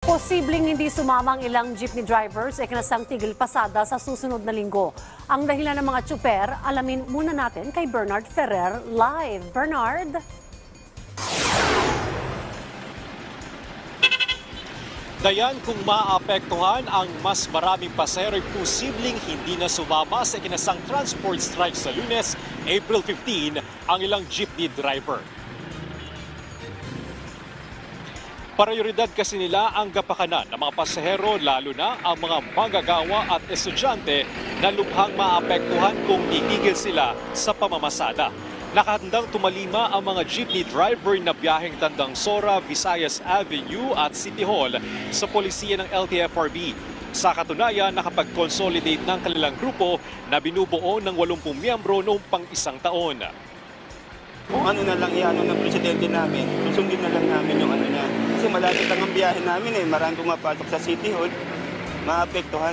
Posibleng hindi sumama ang ilang jeepney drivers sa ikinasang tigil pasada sa susunod na linggo. Ang dahilan ng mga tsuper, alamin muna natin kay Bernard Ferrer live. Bernard? Dayan kung maapektuhan ang mas maraming pasero ay posibleng hindi na sumama sa ikinasang transport strike sa lunes, April 15, ang ilang jeepney driver. Prioridad kasi nila ang kapakanan ng mga pasahero lalo na ang mga manggagawa at estudyante na lubhang maapektuhan kung titigil sila sa pamamasada. Nakahandang tumalima ang mga jeepney driver na biyaheng tandang Sora, Visayas Avenue at City Hall sa polisiya ng LTFRB. Sa katunayan, nakapag-consolidate ng kanilang grupo na binubuo ng 80 miyembro noong pang isang taon. Kung ano na lang iano ng presidente namin, susundin na lang namin yung ano niya. Kasi malapit lang ang biyahe namin eh. Maraming pumapasok sa City Hall. Maapektuhan.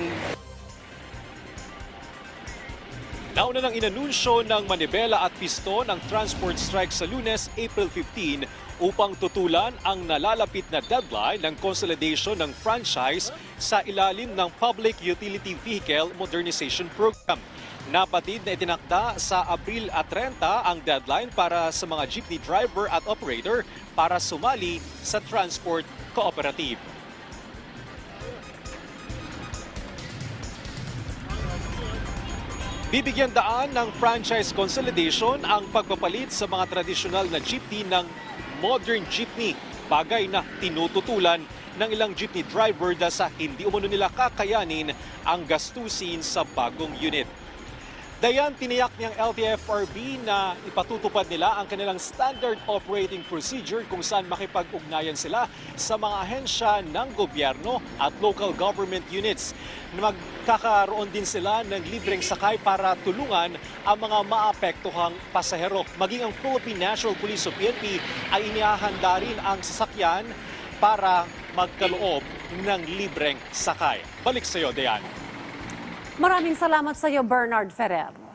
Nauna nang inanunsyo ng Manibela at Piston ang transport strike sa lunes, April 15 upang tutulan ang nalalapit na deadline ng consolidation ng franchise sa ilalim ng Public Utility Vehicle Modernization Program. Napatid na itinakda sa Abril at 30 ang deadline para sa mga jeepney driver at operator para sumali sa transport cooperative. Bibigyan daan ng franchise consolidation ang pagpapalit sa mga tradisyonal na jeepney ng modern jeepney. Bagay na tinututulan ng ilang jeepney driver dahil sa hindi umano nila kakayanin ang gastusin sa bagong unit. Dayan, tiniyak niyang LTFRB na ipatutupad nila ang kanilang standard operating procedure kung saan makipag-ugnayan sila sa mga ahensya ng gobyerno at local government units. Magkakaroon din sila ng libreng sakay para tulungan ang mga maapektuhang pasahero. Maging ang Philippine National Police o PNP ay inihahanda rin ang sasakyan para magkaloob ng libreng sakay. Balik sa iyo, Dayan. Maraming salamat sa iyo, Bernard Ferrer.